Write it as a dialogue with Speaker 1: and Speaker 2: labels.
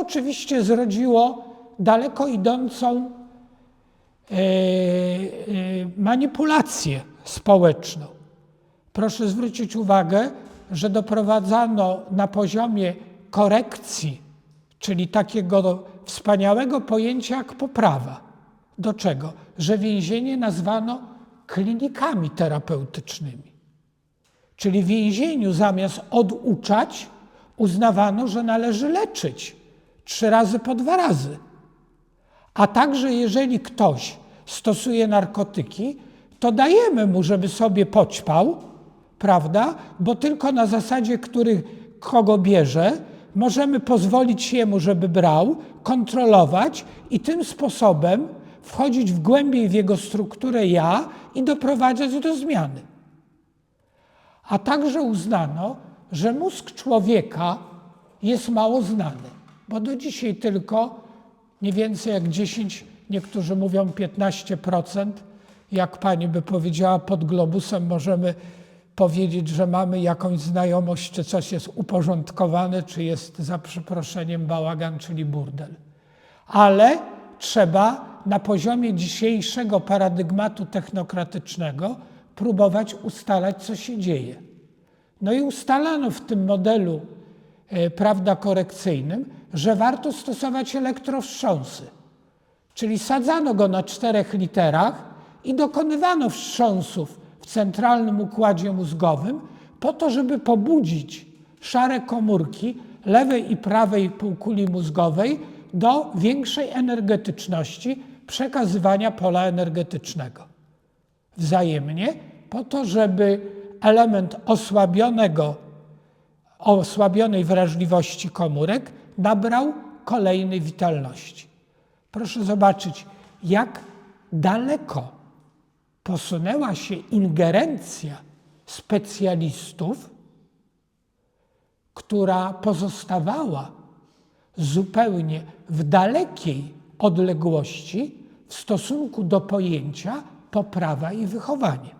Speaker 1: oczywiście zrodziło daleko idącą e, e, manipulację społeczną. Proszę zwrócić uwagę, że doprowadzano na poziomie korekcji, czyli takiego wspaniałego pojęcia jak poprawa. Do czego? Że więzienie nazwano klinikami terapeutycznymi. Czyli w więzieniu zamiast oduczać, uznawano, że należy leczyć trzy razy po dwa razy. A także jeżeli ktoś stosuje narkotyki, to dajemy mu, żeby sobie poćpał, prawda? Bo tylko na zasadzie, który kogo bierze, możemy pozwolić jemu, żeby brał, kontrolować i tym sposobem wchodzić w głębiej w jego strukturę ja i doprowadzać do zmiany. A także uznano, że mózg człowieka jest mało znany, bo do dzisiaj tylko nie więcej jak 10, niektórzy mówią 15%, jak pani by powiedziała, pod globusem możemy powiedzieć, że mamy jakąś znajomość, czy coś jest uporządkowane, czy jest za przeproszeniem bałagan, czyli burdel. Ale trzeba na poziomie dzisiejszego paradygmatu technokratycznego próbować ustalać, co się dzieje. No i ustalano w tym modelu e, prawda korekcyjnym, że warto stosować elektrowstrząsy. Czyli sadzano go na czterech literach i dokonywano wstrząsów w centralnym układzie mózgowym po to, żeby pobudzić szare komórki lewej i prawej półkuli mózgowej do większej energetyczności przekazywania pola energetycznego. Wzajemnie po to, żeby element osłabionego, osłabionej wrażliwości komórek nabrał kolejnej witalności. Proszę zobaczyć, jak daleko posunęła się ingerencja specjalistów, która pozostawała zupełnie w dalekiej odległości w stosunku do pojęcia poprawa i wychowanie.